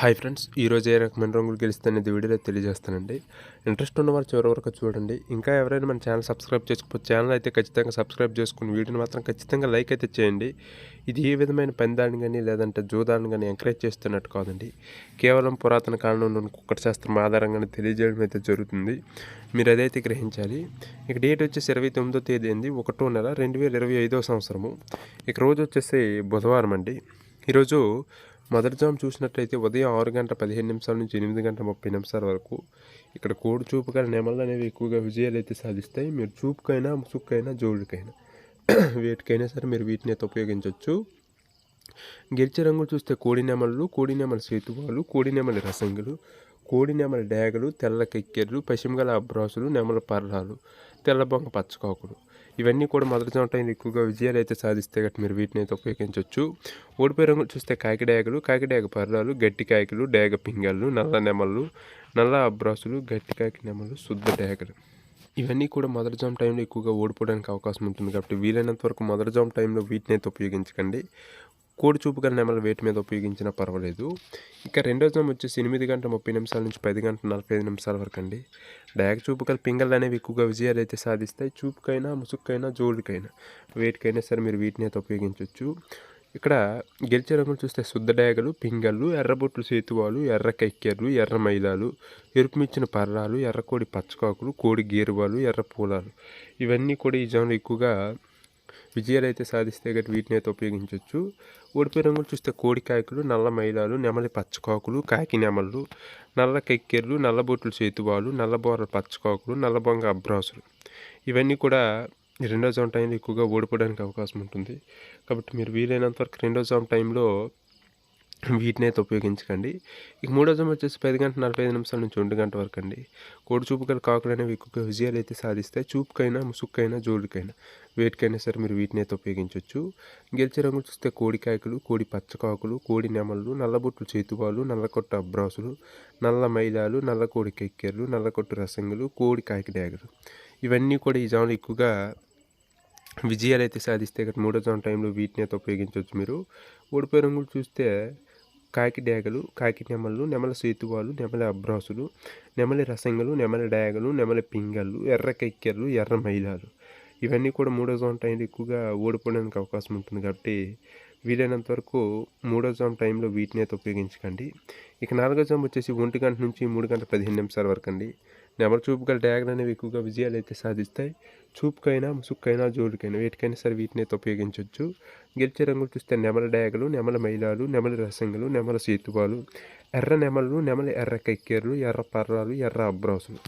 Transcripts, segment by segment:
Hi friends ఈరోజు ఏ రకమైన రంగులు గెలుస్తానేది వీడియోలో తెలియజేస్తానండి. ఇంట్రెస్ట్ ఉన్నవారు చివరి వరకు చూడండి. ఇంకా ఎవరైనా మన ఛానల్ సబ్స్క్రైబ్ చేసుకోకపోతే ఛానల్ అయితే ఖచ్చితంగా సబ్స్క్రైబ్ చేసుకుని వీడియోని మాత్రం ఖచ్చితంగా లైక్ అయితే చేయండి. ఇది ఏ విధమైన పెందాన్ని కానీ లేదంటే జూదాన్ని కానీ ఎంకరేజ్ చేస్తున్నట్టు కాదండి. కేవలం పురాతన కాలంలో కుక్కట శాస్త్రం ఆధారంగానే తెలియజేయడం అయితే జరుగుతుంది. మీరు అదైతే గ్రహించాలి. ఇక డేట్ వచ్చేసి ఇరవై తొమ్మిదో తేదీ అండి ఒకటో నెల రెండు వేల ఇరవై ఐదో సంవత్సరము. ఇక రోజు వచ్చేసి బుధవారం అండి. ఈరోజు మదర్ జామ్ చూసినట్లయితే ఉదయం ఆరు గంటల పదిహేను నిమిషాల నుంచి ఎనిమిది గంటల ముప్పై నిమిషాల వరకు ఇక్కడ కోడి చూపుగా నెమళ్ళు అనేవి ఎక్కువగా విజయాలు అయితే సాధిస్తాయి. మీరు చూపుకైనా ముసుక్కైనా జోడుకైనా వేటికైనా సరే మీరు వీటిని అయితే ఉపయోగించవచ్చు గెలిచే రంగులు చూస్తే కోడి నెమళ్ళు కోడి నెమల సేతువాలు కోడి నెమలి రసంగులు కోడి నెమల డేగలు తెల్ల కెక్కెర్లు పశ్చిమగల అబ్రాసులు నెమల పర్రాలు తెల్లబొంగ పచ్చకాకులు ఇవన్నీ కూడా మొదటి చోట ఎక్కువగా విజయాలు అయితే సాధిస్తే గట్టి మీరు వీటిని అయితే ఉపయోగించవచ్చు ఓడిపోయే రంగులు చూస్తే కాకిడాయకులు కాకిడాయక పర్రాలు గట్టి కాయకులు డేగ పింగళ్ళు నల్ల నెమళ్ళు నల్ల అబ్రాసులు గట్టి కాకి నెమలు శుద్ధ డేగలు. ఇవన్నీ కూడా మొదటి జామ్ టైంలో ఎక్కువగా ఓడిపోవడానికి అవకాశం ఉంటుంది కాబట్టి వీలైనంత వరకు మొదటి జామ్ టైంలో వీటిని అయితే ఉపయోగించకండి. కోడి చూపు గల నెమల వేటి మీద ఉపయోగించినా పర్వాలేదు. ఇక రెండో జనం వచ్చేసి ఎనిమిది గంటల ముప్పై నిమిషాల నుంచి పది గంటల నలభై ఐదు నిమిషాల వరకు అండి. డాగ్ చూపు గల పింగళ్ళు అనేవి ఎక్కువగా విజయాలు అయితే సాధిస్తాయి. చూపుకైనా ముసుక్కైనా జోడుకైనా వేటికైనా సరే మీరు వీటిని అయితే ఉపయోగించవచ్చు ఇక్కడ గెలిచే రంగులు చూస్తే శుద్ధ డయాగలు పింగళ్ళు ఎర్రబొట్లు సేతువాలు ఎర్ర కైక్కెర్లు ఎర్ర మైలాలు ఎరుపు మిచ్చిన పర్రాలు ఎర్రకోడి పచ్చకాకులు కోడి గేరువాలు ఎర్ర పూలాలు. ఇవన్నీ కూడా ఈ జనంలో ఎక్కువగా విజయాలు అయితే సాధిస్తే గట్టి వీటిని అయితే ఉపయోగించవచ్చు ఓడిపోయే రంగులు చూస్తే కోడి కాయకులు నల్ల మైలాలు నెమలి పచ్చకాకులు కాకి నెమళ్ళు నల్ల కెక్కెర్లు నల్లబొట్లు చేతువాలు నల్లబోర్ర పచ్చకాకులు నల్లబొంగ అబ్రాసులు. ఇవన్నీ కూడా రెండో జామ్ టైంలో ఎక్కువగా ఓడిపోవడానికి అవకాశం ఉంటుంది. కాబట్టి మీరు వీలైనంత వరకు రెండో జామ్ టైంలో వీటిని అయితే ఉపయోగించకండి. ఇక మూడో జామ్ వచ్చేసి పది గంటల నలభై ఐదు నిమిషాల నుంచి రెండు గంట వరకు అండి. కోడి చూపు గల కాకులు అనేవి ఎక్కువగా విజయాలు అయితే సాధిస్తాయి చూపుకైనా ముసుక్కైనా జోడుకైనా వేటికైనా సరే మీరు వీటిని అయితే ఉపయోగించవచ్చు గెలిచే రంగులు చూస్తే కోడి కాకులు కోడి పచ్చకాకులు కోడి నెమళ్ళు నల్లబొట్లు చేతువాలు నల్లకొట్ట అబ్రాసులు నల్ల మైదాలు నల్ల కోడి కెక్కెర్లు నల్లకొట్టు రసంగులు కోడి కాయకి డ్యాగలు. ఇవన్నీ కూడా ఈ జాములు ఎక్కువగా విజయాలు అయితే సాధిస్తే మూడో జామ్ టైంలో వీటిని అయితే ఉపయోగించవచ్చు మీరు. ఓడిపోయే రంగులు చూస్తే కాకి డేగలు కాకి నెమళ్ళు నెమల సేతువాలు నెమల అబ్రాసులు నెమలి రసంగలు నెమలి డేగలు నెమల పింగళ్ళు ఎర్ర కెక్కెర్లు ఎర్ర మైలాలు. ఇవన్నీ కూడా మూడో జోన్ టైంలో ఎక్కువగా ఓడిపోవడానికి అవకాశం ఉంటుంది కాబట్టి వీలైనంత వరకు మూడో జామ్ టైంలో వీటిని అయితే ఉపయోగించకండి. ఇక నాలుగో జామ్ వచ్చేసి ఒంటి గంట నుంచి మూడు గంటల పదిహేను నిమిషాల వరకు అండి. నెమరు చూపు గల డ్యాగన్ అనేవి ఎక్కువగా విజయాలు అయితే సాధిస్తాయి. చూపుకైనా ముసుక్కైనా జోడుకైనా వేటికైనా సరే వీటిని అయితే ఉపయోగించవచ్చు గెలిచే రంగులు చూస్తే నెమల డ్యాగలు నెమల మైలాలు నెమల రసంగులు నెమల సేతువాలు ఎర్ర నెమలు నెమల ఎర్ర కక్కెర్లు ఎర్ర పర్రాలు ఎర్ర అబ్రాసులు.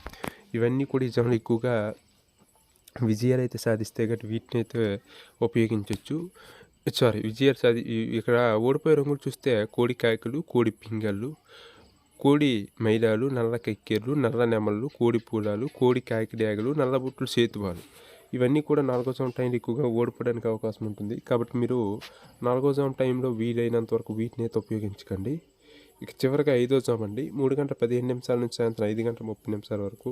ఇవన్నీ కూడా ఈ జమలు ఎక్కువగా విజయాలు అయితే సాధిస్తే గట్టి వీటిని అయితే ఉపయోగించవచ్చు సారీ విజయాలు సాధి ఇక్కడ ఓడిపోయే రంగులు చూస్తే కోడి కాయకులు కోడి పింగళ్ళు కోడి మైదాలు నల్ల కెక్కెర్లు నల్ల నెమళ్ళు కోడి పూలాలు కోడి కాకిడాగలు నల్ల బుట్లు సేతువాలు ఇవన్నీ కూడా నాలుగో జామ్ టైంలో ఎక్కువగా ఓడిపోవడానికి అవకాశం ఉంటుంది. కాబట్టి మీరు నాలుగో జామ్ టైంలో వీలైనంత వరకు వీటిని అయితే ఉపయోగించకండి. ఇక చివరిగా ఐదో జామ్ అండి. మూడు గంటల పదిహేను నిమిషాల నుంచి సాయంత్రం ఐదు గంటల ముప్పై నిమిషాల వరకు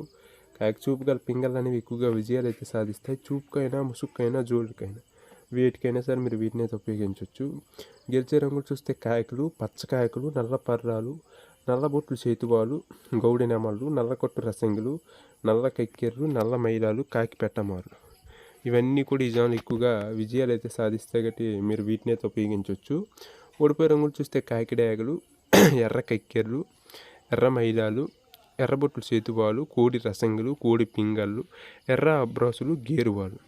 కాయకు చూపు గల పింగళ్ళు అనేవి ఎక్కువగా విజయాలు అయితే సాధిస్తాయి. చూపుకైనా ముసుక్కైనా జోడుకైనా వేటికైనా సరే మీరు వీటిని అయితే ఉపయోగించవచ్చు. గెలిచే రంగులు చూస్తే కాయకులు పచ్చకాయకులు నల్ల పర్రాలు నల్లబొట్లు చేతువాలు గౌడెనెమళ్ళు నల్లకొట్టు రసంగులు నల్ల కక్కెర్రు నల్ల మైలాలు కాకి పెట్టమారు. ఇవన్నీ కూడా ఈ ఎక్కువగా విజయాలు అయితే సాధిస్తే గట్టి మీరు వీటిని అయితే ఉపయోగించవచ్చు ఓడిపోయే రంగులు చూస్తే కాకిడాయగలు ఎర్ర కెక్కెర్లు ఎర్ర మైలాలు ఎర్రబొట్లు చేతువాలు కోడి రసంగులు కోడి పింగళ్ళు ఎర్ర అబ్రాసులు గేరువాలు.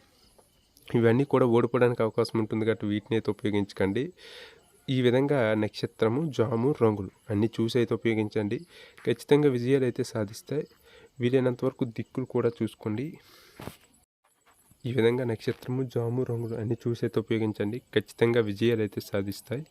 ఇవన్నీ కూడా ఓడిపోవడానికి అవకాశం ఉంటుంది కాబట్టి వీటిని అయితే ఉపయోగించకండి. ఈ విధంగా నక్షత్రము జాము రంగులు అన్నీ చూసి అయితే ఉపయోగించండి. ఖచ్చితంగా విజయాలు అయితే సాధిస్తాయి. వీలైనంత వరకు దిక్కులు కూడా చూసుకోండి. ఈ విధంగా నక్షత్రము జాము రంగులు అన్నీ చూసి అయితే ఉపయోగించండి. ఖచ్చితంగా విజయాలు అయితే సాధిస్తాయి.